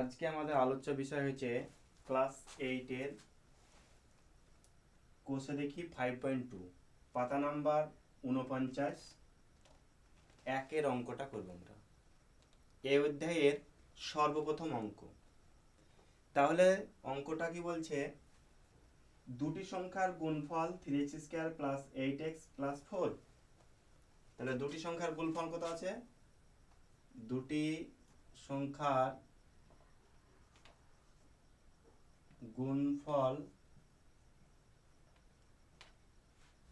আজকে আমাদের আলোচ্য বিষয় হচ্ছে ক্লাস এইটের কোষে দেখি ফাইভ পয়েন্ট টু পাতা নাম্বার উনপঞ্চাশ একের অঙ্কটা করব আমরা। এই অধ্যায়ের সর্বপ্রথম অঙ্ক। তাহলে অঙ্কটা কি বলছে? দুটি সংখ্যার গুণফল three x square plus eight x plus four তাহলে দুটি সংখ্যার গুণফল কত আছে? দুটি সংখ্যার গুণফল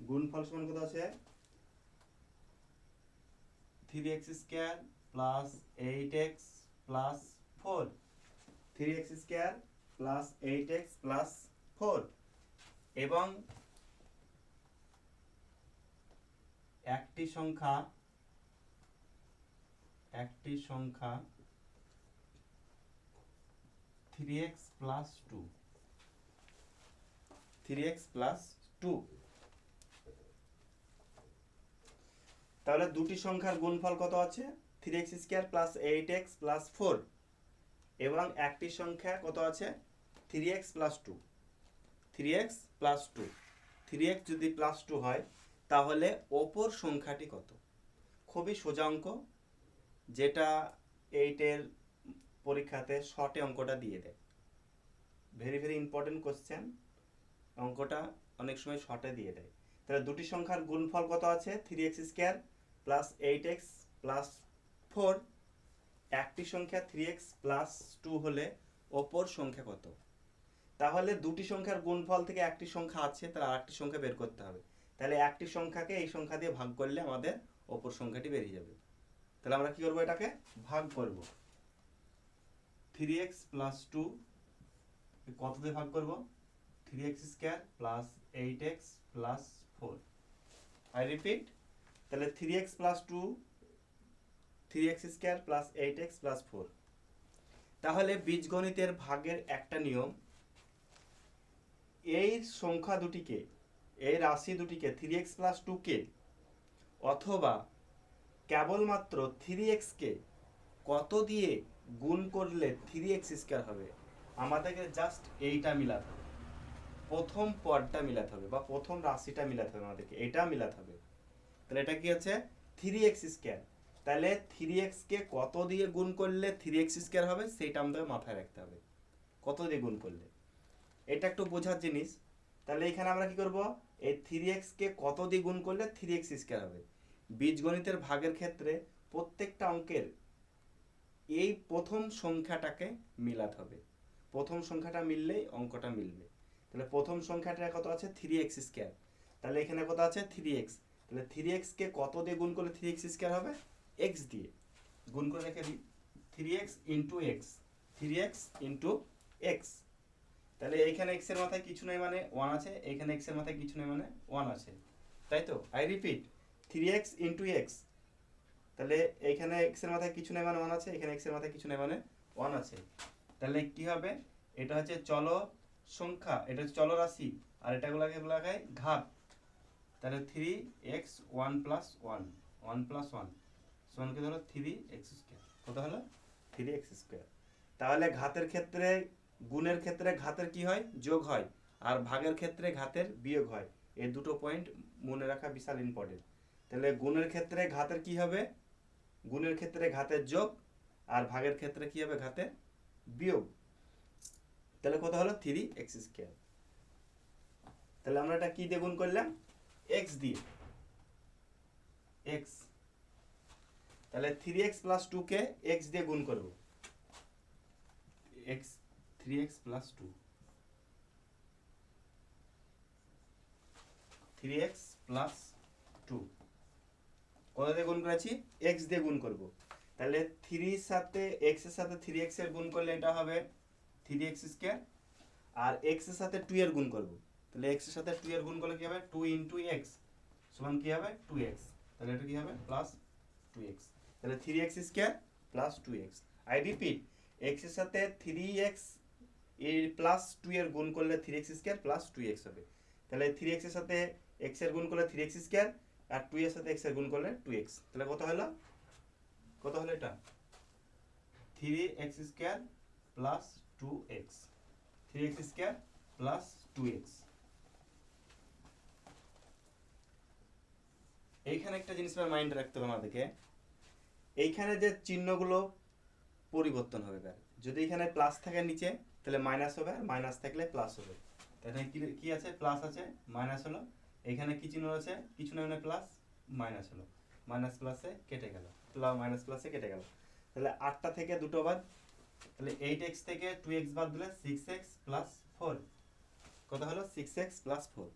গুণফল সমান কত আছে? Three x square plus eight x plus four three x square plus eight x plus four এবং একটি সংখ্যা একটি সংখ্যা three x plus two three x plus two তাহলে দুটি সংখ্যার গুণফল কত আছে? Three x square plus eight x plus four এবং একটি সংখ্যা কত আছে? Three x plus two three x plus two three x যদি প্লাস টু হয়, তাহলে অপর সংখ্যাটি কত? খুবই সোজা অঙ্ক। যেটা এইটের পরীক্ষাতে শর্টে অঙ্কটা দিয়ে দেয়। ভেরি ভেরি ইম্পর্টেন্ট কোশ্চেন অঙ্কটা অনেক সময় শর্টে দিয়ে দেয়। তাহলে দুটি সংখ্যার গুণফল কত আছে? Three x square plus eight x plus four একটি সংখ্যা থ্রি এক্স প্লাস টু হলে অপর সংখ্যা কত? তাহলে দুটি সংখ্যার গুণফল থেকে একটি সংখ্যা আছে, তাহলে আরেকটি সংখ্যা বের করতে হবে। তাহলে একটি সংখ্যাকে এই সংখ্যা দিয়ে ভাগ করলে আমাদের অপর সংখ্যাটি বেরিয়ে যাবে। তাহলে আমরা কি করব এটাকে? ভাগ করব। থ্রি এক্স প্লাস টু কত দিয়ে ভাগ করব? Three x square plus eight x plus four তাহলে three x plus two three x square plus eight x plus four তাহলে বীজগণিতের ভাগের একটা নিয়ম, এই সংখ্যা দুটিকে, এই রাশি দুটিকে থ্রি এক্স প্লাস টুকে অথবা কেবলমাত্র থ্রি এক্সকে কত দিয়ে গুণ করলে থ্রি এক্স স্কোয়ার হবে? আমাদেরকে জাস্ট এইটা মিলাতে প্রথম পদটা মিলাতে হবে বা প্রথম রাশিটা মিলাতে হবে আমাদেরকে। এটা মিলাতে হবে। তাহলে এটা কি হচ্ছে? থ্রি এক্স স্কোয়ার তাহলে থ্রি এক্সকে কত দিয়ে গুণ করলে থ্রি এক্স স্কোয়ার হবে? সেইটা আমাদের মাথায় রাখতে হবে। কত দিয়ে গুণ করলে? এটা একটু বোঝার জিনিস। তাহলে এখানে আমরা কি করব? এই থ্রি এক্সকে কত দিয়ে গুণ করলে থ্রি এক্স স্কোয়ার হবে? বীজগণিতের ভাগের ক্ষেত্রে প্রত্যেকটা অঙ্কের এই প্রথম সংখ্যাটাকে মিলাতে হবে। প্রথম সংখ্যাটা মিললেই অঙ্কটা মিলবে। তাহলে প্রথম সংখ্যাটা কত আছে? থ্রি এক্স স্কোয়ার তাহলে এখানে কত আছে? থ্রি এক্স তাহলে থ্রি এক্সকে কত দিয়ে গুণ করলে থ্রি এক্স স্কোয়ার হবে? এক্স দিয়ে। গুণ করে রেখে দিই। Three x into x three x into x তাহলে এইখানে এক্সের মাথায় কিছু নেই মানে ওয়ান আছে এইখানে এক্সের মাথায় কিছু নেই মানে ওয়ান আছে। তাই তো? I repeat three x into x তাহলে এইখানে এক্সের মাথায় কিছু নেই মানে ওয়ান আছে, এখানে এক্সের মাথায় কিছু নেই মানে ওয়ান আছে। তাহলে কি হবে? এটা হচ্ছে, চলো সংখ্যা, এটা হচ্ছে চলো রাশি আর এটাগুলোকে বলা হয় ঘাত। তাহলে three x one plus one one plus one সমান কি হলো থ্রি এক্স স্কোয়ার কত হলো? থ্রি এক্স স্কোয়ার তাহলে ঘাতের ক্ষেত্রে, গুণের ক্ষেত্রে ঘাতের কি হয়? যোগ হয়, আর ভাগের ক্ষেত্রে ঘাতের বিয়োগ হয়। এই দুটো পয়েন্ট মনে রাখা বিশাল ইম্পর্টেন্ট তাহলে গুণের ক্ষেত্রে ঘাতের কি হবে? গুণের ক্ষেত্রে ঘাতের যোগ, আর ভাগের ক্ষেত্রে কি হবে? ঘাতের বিয়োগ। তাহলে কত হলো? থ্রি এক্স স্কোয়ার তাহলে আমরা এটা কি দিয়ে গুণ করলাম? এক্স দিয়ে। এক্স তাহলে থ্রি এক্স প্লাস টুকে এক্স দিয়ে গুণ করব। X three x plus two three x plus two কত দিয়ে গুণ করেছি? এক্স দিয়ে গুণ করব। তাহলে থ্রির সাথে এক্সের সাথে থ্রি এক্সের গুণ করলে এটা হবে থ্রি এক্স স্কোয়ার আর এক্সের সাথে টু এর গুণ করব। তাহলে এক্সের সাথে টু এর গুণ করলে কি হবে? টু ইন্টু এক্স সমান কি হবে? টু এক্স তাহলে এটা কি হবে? প্লাস টু এক্স তাহলে three x square plus two x I repeat এক্সের সাথে থ্রি এক্সের প্লাস টু এর গুণ করলে three x square plus two x হবে। তাহলে থ্রি এক্সের সাথে এক্সের গুণ করলে থ্রি এক্স স্কোয়ার আর টু এর সাথে এক্সের গুণ করলে টু এক্স তাহলে কত হলো? কত হলো এটা? Three x square plus two x three x square এইখানে একটা জিনিস মাইন্ড রাখতে হবে আমাদেরকে। এইখানে যে চিহ্নগুলো পরিবর্তন হবে এবার যদি এখানে প্লাস থাকে নিচে, তাহলে মাইনাস হবে আর মাইনাস থাকলে প্লাস হবে। তাহলে কি আছে? প্লাস আছে মাইনাস হলো। এখানে কি চিহ্ন আছে? কিছু না প্লাস মাইনাস হলো। মাইনাস প্লাসে কেটে গেল। প্লাস মাইনাস প্লাসে কেটে গেল। তাহলে আটটা থেকে দুটো বাদ তাহলে এইট এক্স থেকে টু এক্স বাদ দিলে সিক্স এক্স প্লাস ফোর কত হলো সিক্স এক্স প্লাস ফোর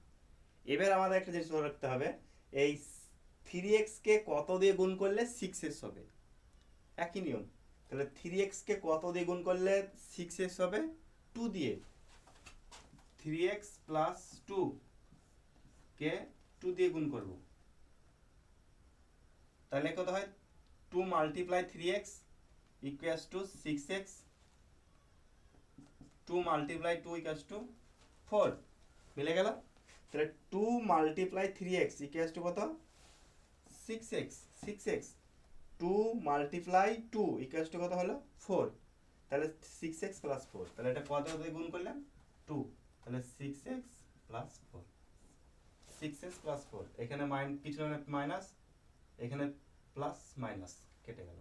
এবার আমাদের একটা জিনিস মনে রাখতে হবে, এই থ্রি এক্সকে কত দিয়ে গুণ করলে সিক্স এক্স হবে? একই নিয়ম। তাহলে থ্রি এক্সকে কত দিয়ে গুণ করলে সিক্স হবে? টু দিয়ে। থ্রি এক্স প্লাস টু কে টু দিয়ে গুণ করব। তাহলে কত হয়? Two multiply three x two six x two multiply two equals two four মিলে গেল? তাহলে two multiply three x equals two কত? Six x six x two multiply two equals two কত হলো? ফোর তাহলে সিক্স এক্স প্লাস ফোর তাহলে এটা কত দিয়ে গুণ করলাম? টু তাহলে six X plus four six X plus four এখানে মাইন কিছু মাইনাস এখানে প্লাস মাইনাস কেটে গেল।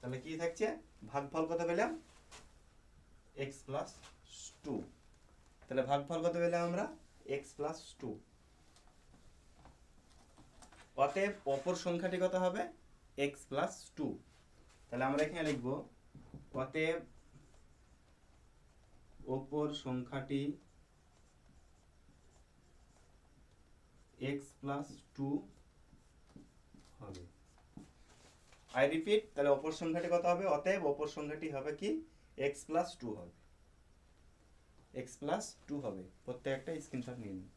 তাহলে কি থাকছে? ভাগফল কত পেলাম? এক্স প্লাস টু তাহলে ভাগফল কত পেলাম আমরা? এক্স প্লাস টু অতএব অপর সংখ্যাটি কত হবে? এক্স প্লাস টু তাহলে আমরা এখানে লিখব, অতএব অপর সংখ্যাটি এক্স প্লাস টু হবে আই রিপিট তাহলে অপর সংখ্যাটি কত হবে? অতএব অপর সংখ্যাটি হবে কি? এক্স প্লাস টু হবে। এক্স প্লাস টু হবে। প্রত্যেকটা স্ক্রিনশট নিয়ে নিন।